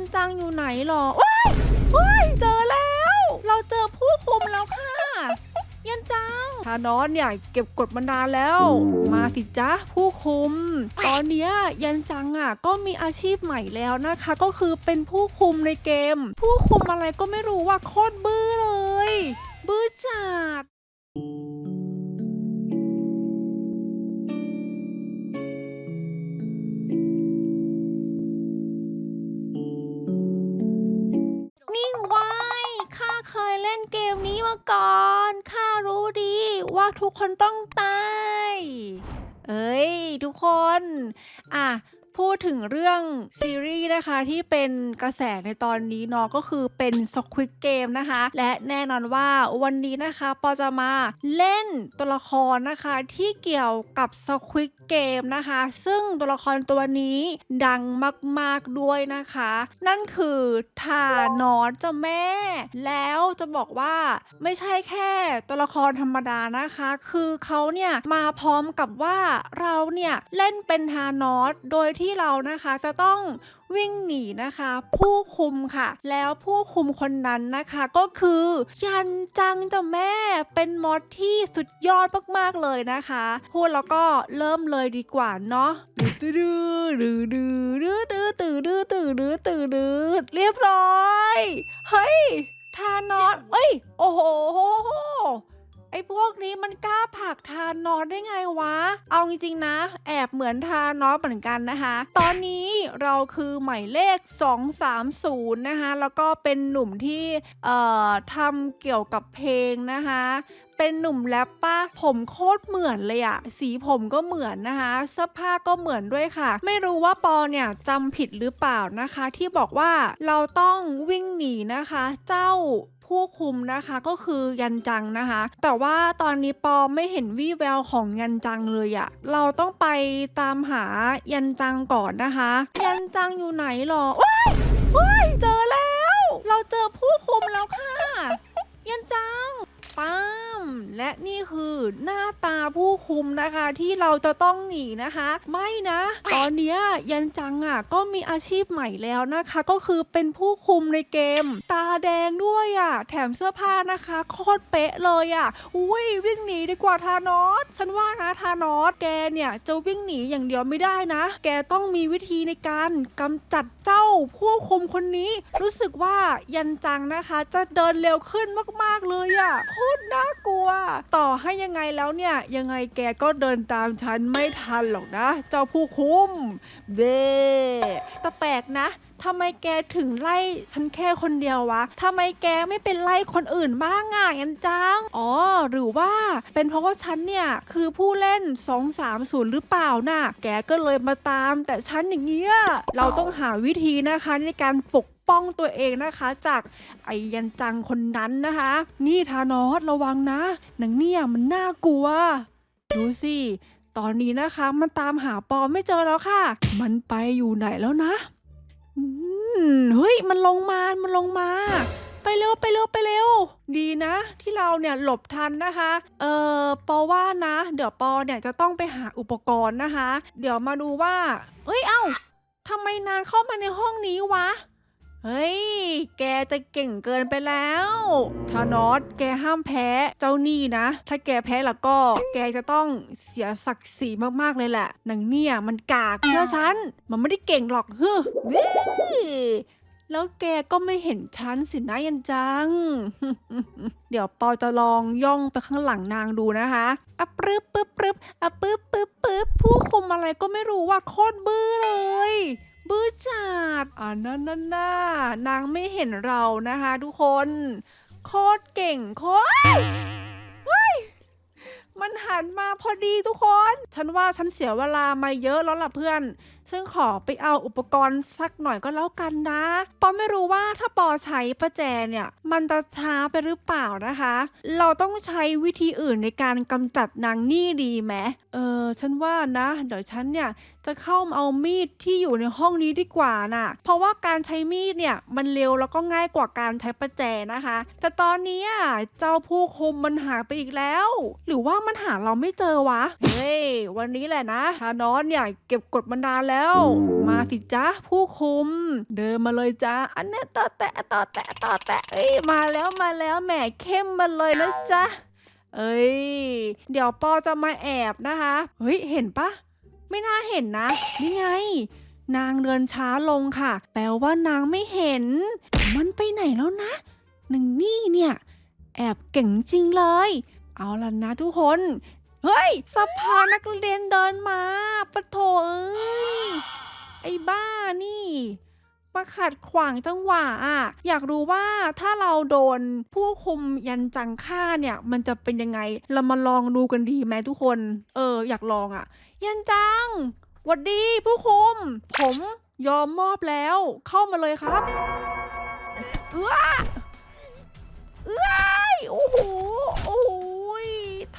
นจังอยู่ไหนหรอว้ายว้ายเจอแล้ว เราเจอผู้คุมแล้วค่ะยันจังทานอสเนี่ยเก็บกดมานานแล้ว มาสิจ๊ะผู้คุม ตอนเนี้ยยันจังอะก็มีอาชีพใหม่แล้วนะคะ ก็คือเป็นผู้คุมในเกม ผู้คุมอะไรก็ไม่รู้ว่าโคตรบื้อเลย บื้อจัด ก่อนข้ารู้ดีว่าทุกคนต้องตาย เอ้ย ทุกคน อะ พูดถึงเรื่องซีรีส์นะคะที่เป็นกระแสในตอนนี้เนาะก็คือเป็น Squid Game นะคะ และแน่นอนว่าวันนี้นะคะปอจะมาเล่นตัวละครนะคะที่เกี่ยวกับ Squid Game นะคะ ซึ่งตัวละครตัวนี้ดังมากๆด้วยนะคะ นั่นคือทานอสเจ้าแม่ แล้วจะบอกว่าไม่ใช่แค่ตัวละครธรรมดานะคะ คือเขาเนี่ยมาพร้อมกับว่าเราเนี่ยเล่นเป็นทานอสโดยที่ที่เรานะคะจะต้องวิ่งหนีนะคะ ผู้คุมค่ะ แล้วผู้คุมคนนั้นนะคะก็คือ ยันจังจ้ะแม่เป็นมอดที่สุดยอดมากๆเลยนะคะ พูดแล้วก็เริ่มเลยดีกว่าเนาะตื้อดื้อดื้อดื้อดื้อตื้อดื้อตื้อดื้อตื้อดื้อเรียบร้อย เฮ้ยทานอสเอ้ย โอ้โห ไอ้พวกนี้มันกล้าผักทานนอได้ไงวะ เอาจริงๆนะ แอบเหมือนทานอสเหมือนกันนะคะ ตอนนี้เราคือหมายเลข 230 นะคะ แล้วก็เป็นหนุ่มที่เอ่อทำเกี่ยวกับเพลงนะคะเป็นหนุ่มแรปปะผมโคตรเหมือนเลยอะสีผมก็เหมือนนะคะเสื้อผ้าก็เหมือนด้วยค่ะ ไม่รู้ว่าปอเนี่ยจำผิดหรือเปล่านะคะ ที่บอกว่าเราต้องวิ่งหนีนะคะ เจ้า ผู้คุมนะคะก็คือยันจังนะคะ แต่ว่าตอนนี้ปอไม่เห็นวี่แววของยันจังเลยอะเราต้องไปตามหายันจังก่อนนะคะ ยันจังอยู่ไหนหรอว้ายว้ายเจอแล้ว เราเจอผู้คุมแล้วค่ะ ยันจัง ป้ามและนี่คือหน้าตาผู้คุมนะคะที่เราจะต้องหนีนะคะ ไม่นะ ตอนเนี้ยยันจังอะก็มีอาชีพใหม่แล้วนะคะ ก็คือเป็นผู้คุมในเกม ตาแดงด้วยอะแถมเสื้อผ้านะคะโคตรเป๊ะเลยอะอุ้ยวิ่งหนีดีกว่าทานอสฉันว่านะทานอสแกเนี่ยจะวิ่งหนีอย่างเดียวไม่ได้นะ แกต้องมีวิธีในการกำจัดเจ้าผู้คุมคนนี้ รู้สึกว่ายันจังนะคะ จะเดินเร็วขึ้นมากๆเลยอะโคตรน่ากลัว ต่อให้ยังไงแล้วเนี่ย ยังไงแกก็เดินตามฉันไม่ทันหรอกนะ เจ้าผู้คุม เบ้แต่แปลกนะทำไมแกถึงไล่ฉันแค่คนเดียววะทำไมแกไม่เป็นไล่คนอื่นบ้างอะยันจัง อ๋อ หรือว่าเป็นเพราะว่าฉันเนี่ย คือผู้เล่น 230 หรือเปล่าน่ะ แกก็เลยมาตามแต่ฉันอย่างเงี้ย เราต้องหาวิธีนะคะในการปก ป้องตัวเองนะคะ จากไอยันจังคนนั้นนะคะ นี่ทานอสระวังนะ หนังเนี่ยมันน่ากลัว ดูสิตอนนี้นะคะ มันตามหาปอไม่เจอแล้วค่ะ มันไปอยู่ไหนแล้วนะอืมเฮ้ยมันลงมา มันลงมา ไปเร็วไปเร็วไปเร็ว ดีนะ ที่เราเนี่ยหลบทันนะคะ เออปอว่านะ เดี๋ยวปอเนี่ยจะต้องไปหาอุปกรณ์นะคะ เดี๋ยวมาดูว่า เอ้ย เอ้าทำไมนางเข้ามาในห้องนี้วะ เฮ้ย แกจะเก่งเกินไปแล้วทานอสแกห้ามแพ้เจ้านี่นะ ถ้าแกแพ้แล้วก็ แกจะต้องเสียศักดิ์ศรีมากๆเลยแหละหนังเนี่ยมันกากเชื่อฉัน มันไม่ได้เก่งหรอกเฮ้ยแล้วแกก็ไม่เห็นฉันสินะยันจัง เดี๋ยวปอจะลองย่องไปข้างหลังนางดูนะคะอะปรึบปึ๊บปึ๊บอะปึ๊บปึ๊บปึ๊บผู้คุมอะไรก็ไม่รู้ว่าโคตรบื้อเลย บื้อจัด อ่านั่นนั่นน่านางไม่เห็นเรานะคะทุกคน โคตรเก่งโคตร มันหันมาพอดีทุกคน ฉันว่าฉันเสียเวลามาเยอะแล้วล่ะเพื่อน ซึ่งขอไปเอาอุปกรณ์สักหน่อยก็แล้วกันนะ ปอไม่รู้ว่าถ้าปอใช้ประแจเนี่ย มันจะช้าไปหรือเปล่านะคะ เราต้องใช้วิธีอื่นในการกำจัดนางนี่ดีไหมเออ ฉันว่านะ เดี๋ยวฉันเนี่ยจะเข้ามาเอามีดที่อยู่ในห้องนี้ดีกว่าน่ะ เพราะว่าการใช้มีดเนี่ยมันเร็วแล้วก็ง่ายกว่าการใช้ประแจนะคะ แต่ตอนนี้เจ้าผู้คุมมันหายไปอีกแล้ว หรือว่ามันหาเราไม่เจอวะ เฮ้ย วันนี้แหละนะทานอสเนี่ยเก็บกดมานานแล้วแล้ว มาสิจ้าผู้คุม เดินมาเลยจ้าอันเนี้ยต่อแตะต่อแตะต่อแตะเอ้ยมาแล้วมาแล้วแหมเข้มมาเลยนะจ๊ะเอ้ย เดี๋ยวปอจะมาแอบนะคะ เฮ้ย เห็นปะ ไม่น่าเห็นนะ นี่ไง นางเดินช้าลงค่ะ แปลว่านางไม่เห็น มันไปไหนแล้วนะ หนึ่งนี่เนี่ย แอบเก่งจริงเลย เอาล่ะนะทุกคน เฮ้ยสภานักเรียนเดินมาปะโถเอ้ย ไอ้บ้านี่มาขัดขวางจังหวะอะ อยากรู้ว่าถ้าเราโดนผู้คุมยันจังฆ่าเนี่ย มันจะเป็นยังไง เรามาลองดูกันดีไหมทุกคน เออ อยากลองอะ ยันจังหวัดดีผู้คุม ผมยอมมอบแล้ว เข้ามาเลยครับ เอื้อเอื้อยโอ้โห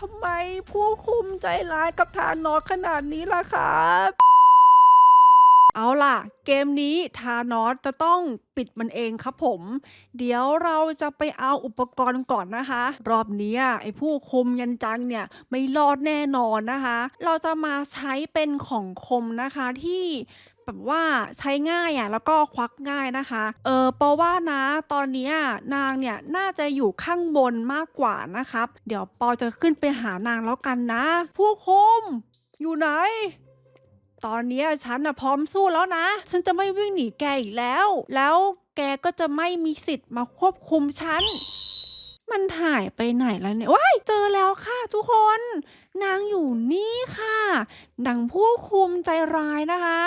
ทำไมผู้คุมใจร้ายกับทานอสขนาดนี้ล่ะครับเอาล่ะ เกมนี้ทานอสจะต้องปิดมันเองครับผม เดี๋ยวเราจะไปเอาอุปกรณ์ก่อนนะคะ รอบนี้ไอ้ผู้คุมยันจังเนี่ยไม่รอดแน่นอนนะคะ เราจะมาใช้เป็นของคมนะคะที่ แบบว่าใช้ง่ายอะแล้วก็ควักง่ายนะคะ เออเพราะว่านะตอนนี้นางเนี่ยน่าจะอยู่ข้างบนมากกว่านะครับ เดี๋ยวปอจะขึ้นไปหานางแล้วกันนะ ผู้คุมอยู่ไหน ตอนนี้ฉันนะพร้อมสู้แล้วนะ ฉันจะไม่วิ่งหนีแกอีกแล้ว แล้วแกก็จะไม่มีสิทธิ์มาควบคุมฉัน มันหายไปไหนแล้วเนี่ย ว้าย เจอแล้วค่ะทุกคน นางอยู่นี่ค่ะ ดังผู้คุมใจร้ายนะคะ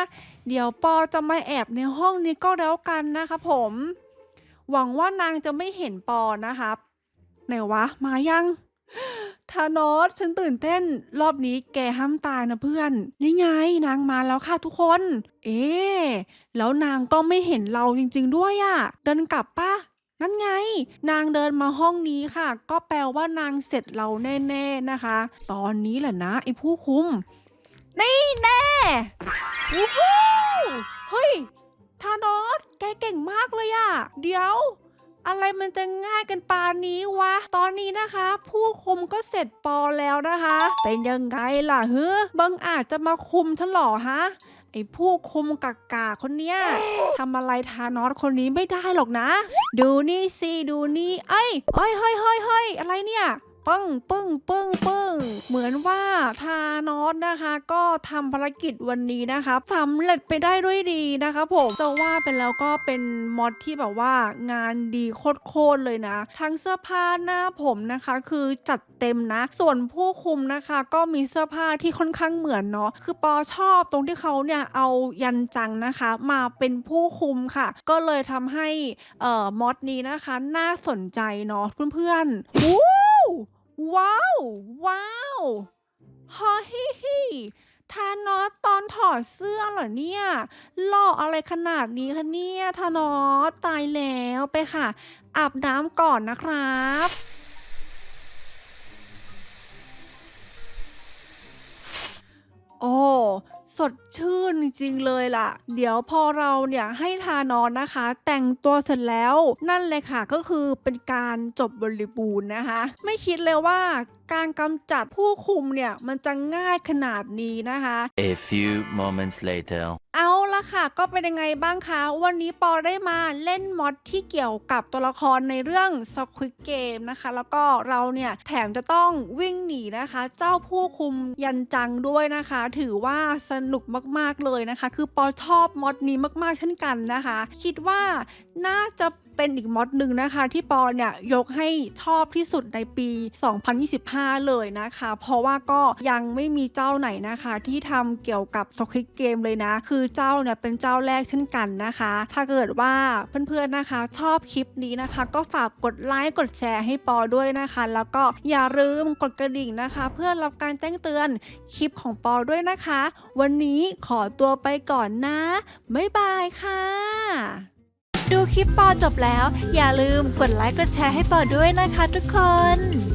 เดี๋ยวปอจะมาแอบในห้องนี้ก็แล้วกันนะคะผม หวังว่านางจะไม่เห็นปอนะครับไหนวะ มายังทานอสฉันตื่นเต้น รอบนี้แกห้ามตายนะเพื่อน นี่ไง นางมาแล้วค่ะทุกคน เอ๊แล้วนางก็ไม่เห็นเราจริง ๆ ด้วยอะ่ะ เดินกลับปะ นั่นไง นางเดินมาห้องนี้ค่ะ ก็แปลว่านางเสร็จเราแน่ๆนะคะ ตอนนี้แหละนะไอ้ผู้คุม นี่แน่วู้ฮู้เฮ้ยทานอสแกเก่งมากเลยอะเดี๋ยว อะไรมันจะง่ายกันปานนี้วะ ตอนนี้นะคะ ผู้คุมก็เสร็จปอแล้วนะคะ เป็นยังไงล่ะเฮ้บังอาจจะมาคุมฉันหรอฮะ ไอ้ผู้คุมกักกาคนเนี้ยทำอะไรทานอสคนนี้ไม่ได้หรอกนะ ดูนี่สิดูนี่ เอ้ยเฮ้ยเฮ้ยเฮ้ยเฮ้ยอะไรเนี่ย ปึ้งปึ้งปึ้งปึ้งเหมือนว่าทานอสนะคะ ก็ทำภารกิจวันนี้นะคะสำเร็จไปได้ด้วยดีนะคะผมจะว่าไปแล้วก็เป็นมอดที่แบบว่างานดีโคตรเลยนะ ทั้งเสื้อผ้าหน้าผมนะคะ คือจัดเต็มนะ ส่วนผู้คุมนะคะก็มีเสื้อผ้าที่ค่อนข้างเหมือนเนาะคือปอชอบตรงที่เขาเนี่ยเอายันจังนะคะ มาเป็นผู้คุมค่ะ ก็เลยทำให้เอ่อมอดนี้นะคะ น่าสนใจเนาะเพื่อนๆวู้ ว้าว ว้าวฮอฮิฮิทานอสตอนถอดเสื้อเหรอเนี่ยหล่ออะไรขนาดนี้คะเนี่ยทานอสตายแล้วไปค่ะ อาบน้ำก่อนนะครับโอ้ สดชื่นจริงๆเลยล่ะ เดี๋ยวพอเราเนี่ยให้ทานอนนะคะ แต่งตัวเสร็จแล้วนั่นเลยค่ะก็คือเป็นการจบบริบูรณ์นะคะ ไม่คิดเลยว่าการกำจัดผู้คุมเนี่ยมันจะง่ายขนาดนี้นะคะ A few moments later. เอาละค่ะ ก็เป็นยังไงบ้างคะ วันนี้ปอได้มาเล่นมอดที่เกี่ยวกับตัวละครในเรื่อง Squid Game นะคะ แล้วก็เราเนี่ยแถมจะต้องวิ่งหนีนะคะ เจ้าผู้คุมยันจังด้วยนะคะ ถือว่าสนุกมากๆเลยนะคะ คือปอชอบมอดนี้มากๆเช่นกันนะคะ คิดว่าน่าจะเป็นอีกมอดหนึ่งนะคะ ที่ปอเนี่ยยกให้ชอบที่สุดในปี 2025 เลยนะคะ เพราะว่าก็ยังไม่มีเจ้าไหนนะคะ ที่ทำเกี่ยวกับ Squid Game เลยนะ คืคือเจ้าเนี่ยเป็นเจ้าแรกเช่นกันนะคะ ถ้าเกิดว่าเพื่อนๆนะคะ ชอบคลิปนี้นะคะ ก็ฝากกดไลค์กดแชร์ให้ปอด้วยนะคะ แล้วก็อย่าลืมกดกระดิ่งนะคะ เพื่อรับการแจ้งเตือนคลิปของปอด้วยนะคะ วันนี้ขอตัวไปก่อนนะบ๊ายบายค่ะดูคลิปปอจบแล้ว อย่าลืมกดไลค์กดแชร์ให้ปอด้วยนะคะทุกคน